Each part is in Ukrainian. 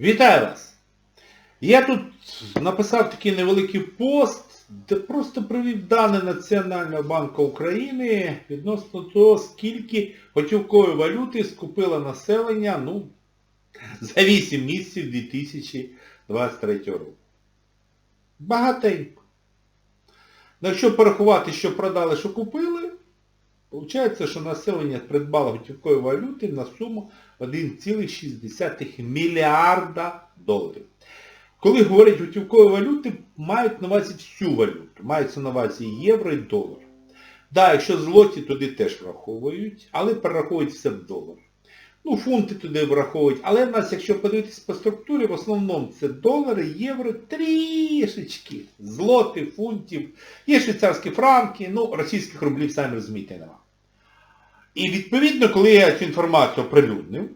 Вітаю вас! Я тут написав такий невеликий пост, де просто привів дані Національного банку України відносно того, скільки готівкової валюти скупило населення ну, за 8 місяців 2023 року. Багатенько. Якщо порахувати, що продали, що купили, виходить, що населення придбало готівкової валюти на суму 1,6 мільярда доларів. Коли говорять готівкові валюти, мають на увазі всю валюту. Мається на увазі євро, і долар. Да, якщо злоті, туди теж враховують, але перераховують все в долар. Ну, фунти туди враховують. Але в нас, якщо подивитись по структурі, в основному це долари, євро, трішечки. Злоти, фунтів, є швейцарські франки, ну, російських рублів, самі розумієте, нема. І відповідно, коли я цю інформацію оприлюднив,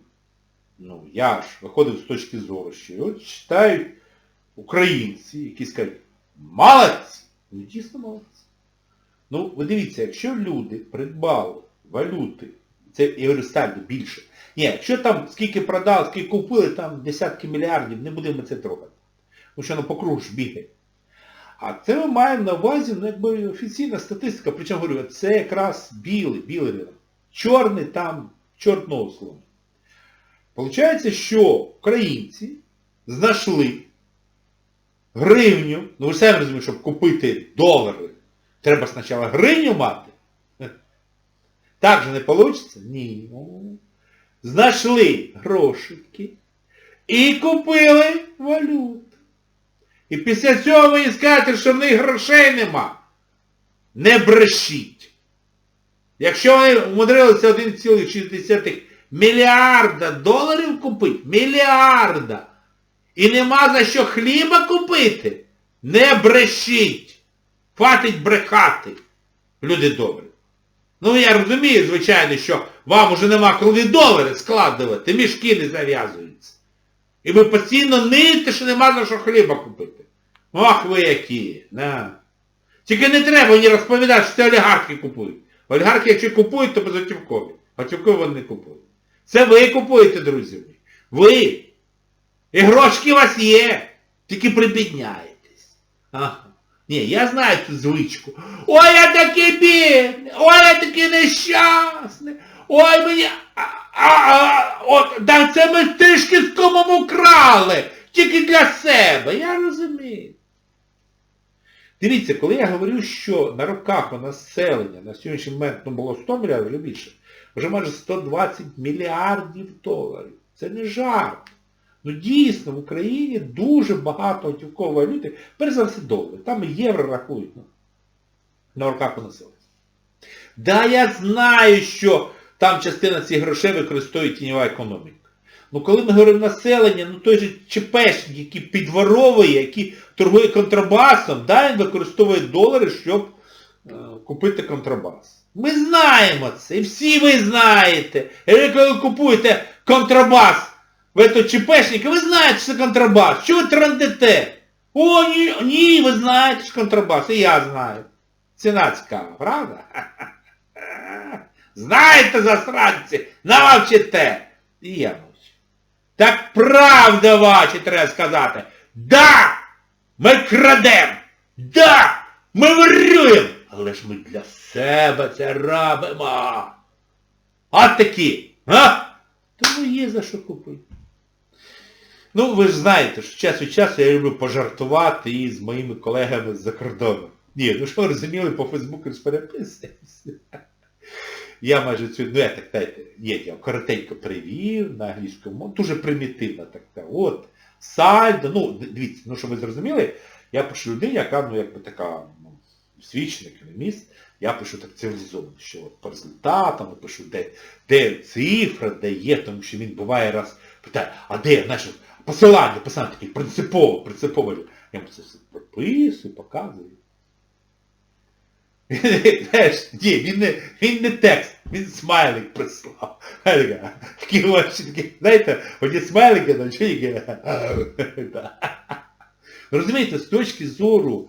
ну, я ж виходив з точки зору, що от читають українці, які скажуть, молодці! Ну, дійсно молодці. Ну, ви дивіться, якщо люди придбали валюти, це, я говорю, ставлю більше. Ні, якщо там скільки продали, скільки купили, там десятки мільярдів, не будемо це трогати. Тому що воно по кругу ж бігає. А це ми маємо на увазі, ну, якби офіційна статистика, причому говорю, це якраз білий, білий ринок. Чорний там, чорт ногу. Получається, що українці знайшли гривню, ну ви самі розумієте, щоб купити долари, треба спочатку гривню мати. Так же не вийде? Ні. Знайшли грошики і купили валюту. І після цього ви скажете, що в них грошей нема. Не брешіть. Якщо вони умудрилися 1,6 мільярда доларів купити, мільярда, і нема за що хліба купити, не брешіть. Хватить брехати, люди добрі. Ну я розумію, звичайно, що вам уже нема коли долари складувати, мішки не зав'язуються. І ви постійно ниєте, що нема за що хліба купити. Ох ви які. На. Тільки не треба мені розповідати, що це олігархи купують. Олігархи, якщо купують, то безготівкові. Готівкові вони не купують. Це ви купуєте, друзі. Ви. І грошки у вас є. Тільки прибідняєтесь. Ага. Ні, я знаю цю звичку. Ой, я такий бідний, ой, я такий нещасний, ой, мені... А, це ми трішки з комом украли, тільки для себе, я розумію. Дивіться, коли я говорю, що на руках у населення на сьогоднішній момент ну, було 100 мільярдів, вже більше, вже майже 120 мільярдів доларів. Це не жарт. Ну дійсно в Україні дуже багато готівкової валюти, перш за все долари. Там євро рахують ну, на руках у населення. Да, я знаю, що там частина цих грошей використовує тіньова економіка. Ну коли ми говоримо населення, ну той же ЧПшник, який підворовує, який торгує контрабасом, да, він використовує долари, щоб е, купити контрабас. Ми знаємо це, і всі ви знаєте. І ви коли купуєте контрабас, ви то ЧПшники, ви знаєте, що це контрабас. Що ви трандите? О, ні, ні, ви знаєте, що контрабас. І я знаю. Ціна цікава, правда? Знаєте, засранці, навчите. І я. Так правда ваші треба сказати. Да! Ми крадемо! Да! Ми вирюємо! Але ж ми для себе це робимо. А такі, а? Тому є за що купити. Ну, ви ж знаєте, що час від часу я люблю пожартувати і з моїми колегами з-за кордону. Ні, ну що ви розуміли, по Фейсбуку ж переписуємося. Я майже цю, ну я так знаєте, ні, я коротенько привів на англійську мову, дуже примітивно так. так. От, сальдо, ну, дивіться, ну щоб ви зрозуміли, я пишу людині, яка, ну, якби така, ну, свічник, економіст, я пишу так цивілізовано, що от по результатам, я пишу, де, де цифра, де є, тому що він буває раз питає, а де, знаєш, посилання, посилання таке принципово, принципово. Я йому це все прописую, показую. Ні, він не, він не текст, він смайлик прислав. Такі очі, знаєте, оті смайлики, ну, чоловіки. Розумієте, з точки зору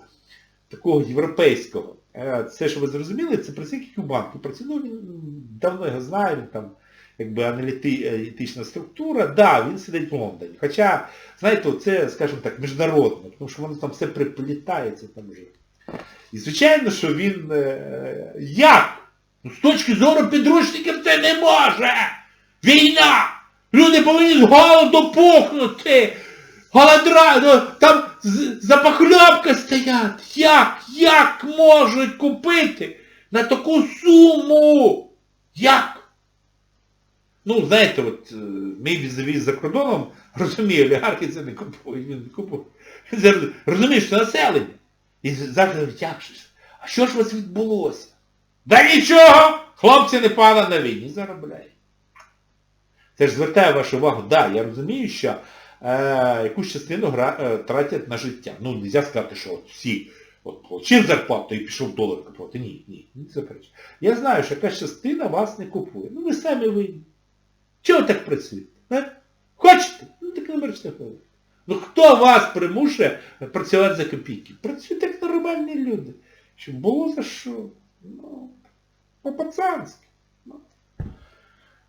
такого європейського, е, це, що ви зрозуміли, це працівник Кубанки. Працює, ну, він давно його знає, він там якби аналітична структура, да, він сидить в Лондоні. Хоча, знаєте, це, скажімо так, міжнародно, тому що воно там все приплітається там вже. І звичайно, що він е, як? Ну, з точки зору підручників це не може! Війна! Люди повинні з голоду пухнути! Голодра, ну, там з- запахльопка стоять! Як? Як можуть купити на таку суму? Як? Ну, знаєте, от е, мій візові за кордоном розуміє, олігархи це не купують, він не купує. Він завжди розуміє, що населення. І завжди ж? А що ж вас відбулося? Да нічого! Хлопці не пали на війні, заробляють. Це ж звертаю вашу увагу, да, я розумію, що е, якусь частину гра, е, тратять на життя. Ну, не можна сказати, що от всі от отримав зарплату і пішов долар купувати. Ні, ні, не заперечую. Я знаю, що якась частина вас не купує. Ну ви самі винні. Чого так працюєте? А? Хочете? Ну так не берете говорити. Ну хто вас примушує працювати за копійки? Працюйте нормальні люди. Щоб було за що. Ну, по-пацанськи. Ну.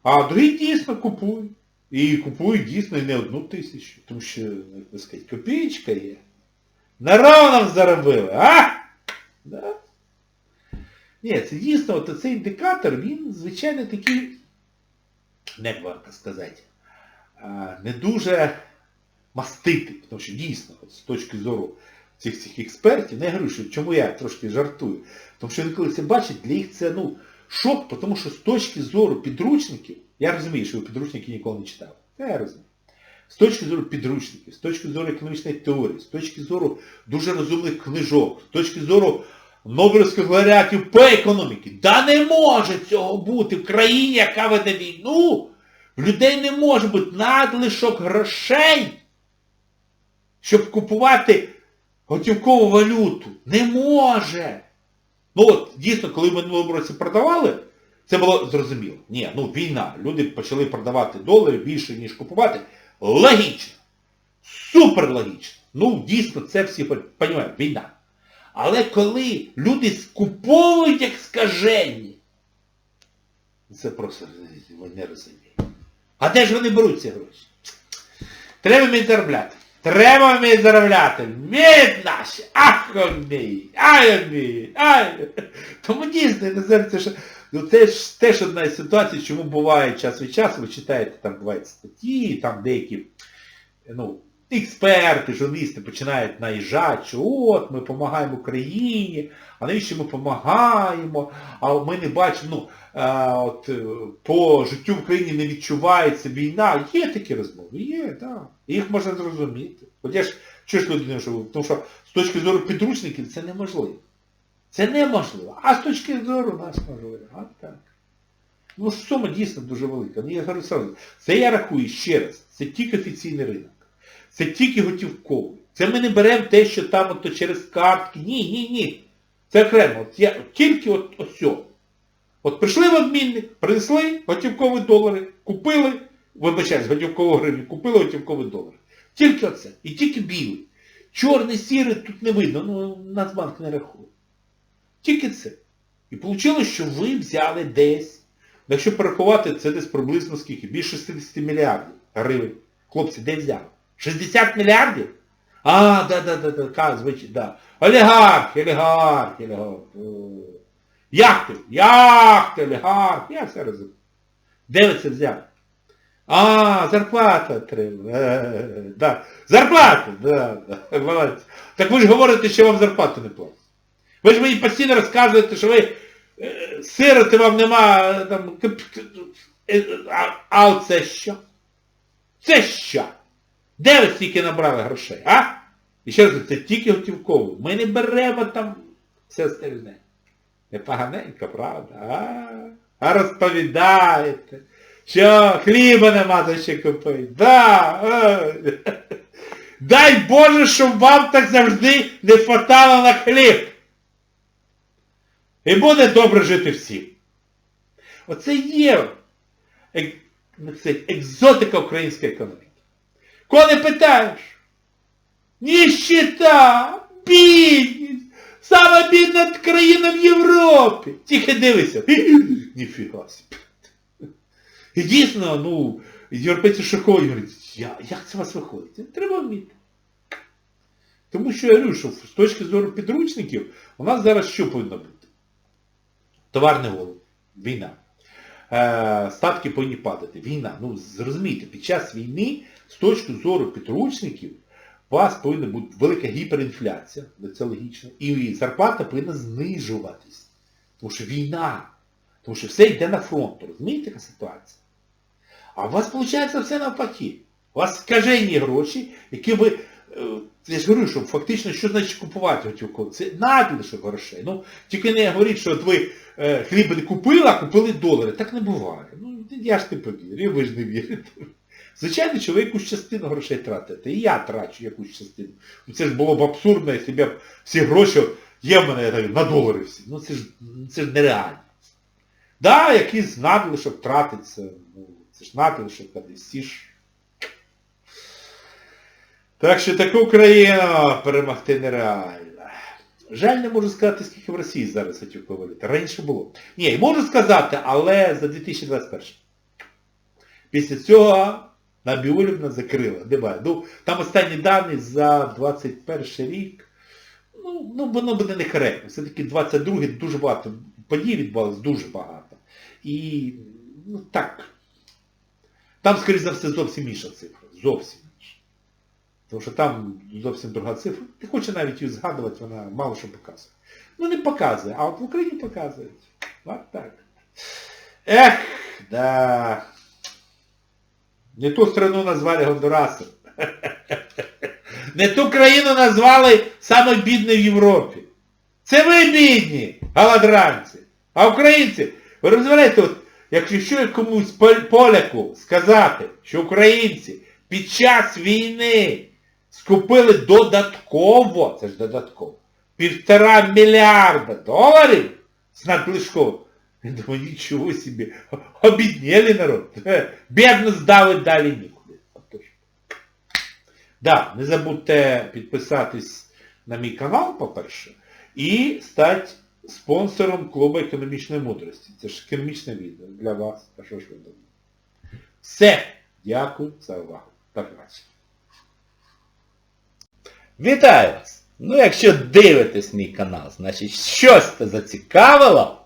А другі дійсно купують. І купують дійсно не одну тисячу. Тому що, як би сказати, копієчка є. На заробили, а? Да? Ні, це дійсно, от цей індикатор, він, звичайно, такий, як варто сказати, не дуже маститий, тому що дійсно, от, з точки зору цих цих експертів, не я говорю, що чому я трошки жартую, тому що коли це бачать, для їх це, ну, шок, тому що з точки зору підручників, я розумію, що ви підручники ніколи не читали. Я розумію. З точки зору підручників, з точки зору економічної теорії, з точки зору дуже розумних книжок, з точки зору Нобелівських лауреатів по економіці. Да не може цього бути в країні, яка веде війну. В людей не може бути надлишок грошей, щоб купувати готівкову валюту. Не може. Ну от, дійсно, коли ми минулому році продавали, це було зрозуміло. Ні, ну війна. Люди почали продавати долари більше, ніж купувати. Логічно. Супер логічно. Ну, дійсно, це всі розуміють, війна. Але коли люди скуповують як скажені, це просто не розумієте. А де ж вони беруть ці гроші? Треба мені заробляти. Треба мені заробляти. Від наші. Ах, мій. Ай, мій. Ай. Тому дійсно, знаєте, що... Ну це ж теж одна із ситуацій, чому буває час від часу, ви читаєте, там бувають статті, там деякі, ну, експерти, журналісти починають наїжджати, що от, ми допомагаємо Україні, а навіщо ми допомагаємо, а ми не бачимо, ну, а, от, е, по життю в Україні не відчувається війна. Є такі розмови, є, так. Да. Їх можна зрозуміти. Я ж, що ж люди не живуть? Тому що з точки зору підручників це неможливо. Це неможливо. А з точки зору нас можливо. А так. Ну сума дійсно дуже велика. Ну, я говорю це я рахую ще раз, це тільки офіційний ринок. Це тільки готівковий. Це ми не беремо те, що там от, через картки. Ні, ні, ні. Це окремо. От я, Тільки от ось. От прийшли в обмінник, принесли готівкові долари, купили, вибачаюсь, готівкову гривню, купили готівкові долари. Тільки оце. І тільки білий. Чорний, сірий тут не видно, ну Нацбанк не рахує. Тільки це. І вийшло, що ви взяли десь, якщо порахувати, це десь приблизно скільки? Більше 60 мільярдів гривень. Хлопці, де взяли? 60 мільярдів? А, да-да-да, да, звичайно, да. Олігарх, олігарх, олігарх. Яхти, яхти, олігарх, я все розумію. Де взяли? А, зарплата треба. Да. Зарплата, да, да. Молодець. Так ви ж говорите, що вам зарплату не платять. Ви ж мені постійно розказуєте, що ви е, сироти вам нема, там, е, а, а це що? Це що? Де ви стільки набрали грошей, а? І ще раз, це тільки готівково. Ми не беремо там все остальне. Непоганенько, правда? А, а розповідаєте, що хліба нема за що купити. Да. Дай Боже, щоб вам так завжди не хватало на хліб. І буде добре жити всім. Оце є ек, це екзотика української економіки. Коли питаєш, ніщита, бідність, сама бідна країна в Європі. Тільки дивися. Ніфіга собі. І дійсно, ну, європейці шоковані, говорять, як це у вас виходить? Треба вміти. Тому що я говорю, що з точки зору підручників, у нас зараз що повинно бути? Товарний голод, війна. Е, статки повинні падати. Війна. Ну, зрозумійте, під час війни, з точки зору підручників, у вас повинна бути велика гіперінфляція, це логічно, і зарплата повинна знижуватись. Тому що війна. Тому що все йде на фронт. Розумієте, яка ситуація? А у вас виходить все навпаки. У вас скажені гроші, які ви... е, Я ж говорю, що фактично, що значить купувати готівку? Це надлишок грошей. Ну, тільки не говоріть, що от ви е, хліб не купили, а купили долари. Так не буває. Ну, я ж не повірю, ви ж не вірите. Звичайно, що ви якусь частину грошей тратите. І я трачу якусь частину. Ну, Це ж було б абсурдно, якщо б всі гроші є в мене я говорю, на долари всі. Ну це ж, це ж нереально. Да, якийсь надлишок тратиться. Ну, це ж надлишок, а всі ж. Так що таку країну перемогти нереально. Жаль, не можу сказати, скільки в Росії зараз хотів говорити. Раніше було. Ні, можу сказати, але за 2021. Після цього Набіулівна закрила. Немає. Ну, там останні дані за 21 рік. Ну, ну воно буде некоректно. Все-таки 22-й дуже багато подій відбувалося, дуже багато. І ну так. Там, скоріше за все, зовсім інша цифра. Зовсім інша. Тому що там зовсім друга цифра. Не хоче навіть її згадувати, вона мало що показує. Ну не показує, а от в Україні показують. От так. Ех, да. Не ту страну назвали Гондурасом. Не ту країну назвали саме бідною в Європі. Це ви бідні, голодранці. А українці, ви розумієте, от, якщо комусь поляку сказати, що українці під час війни скупили додатково, це ж додатково, півтора мільярда доларів з надлишком, я думаю, нічого собі, обіднєли народ. Е, Бідно здали далі нікуди. Да, не забудьте підписатись на мій канал, по-перше, і стати спонсором клубу економічної мудрості. Це ж економічне відео для вас. А що ж ви думаєте? Все. Дякую за увагу. Побачення. Вітаю вас! Ну, якщо дивитесь мій канал, значить щось це зацікавило,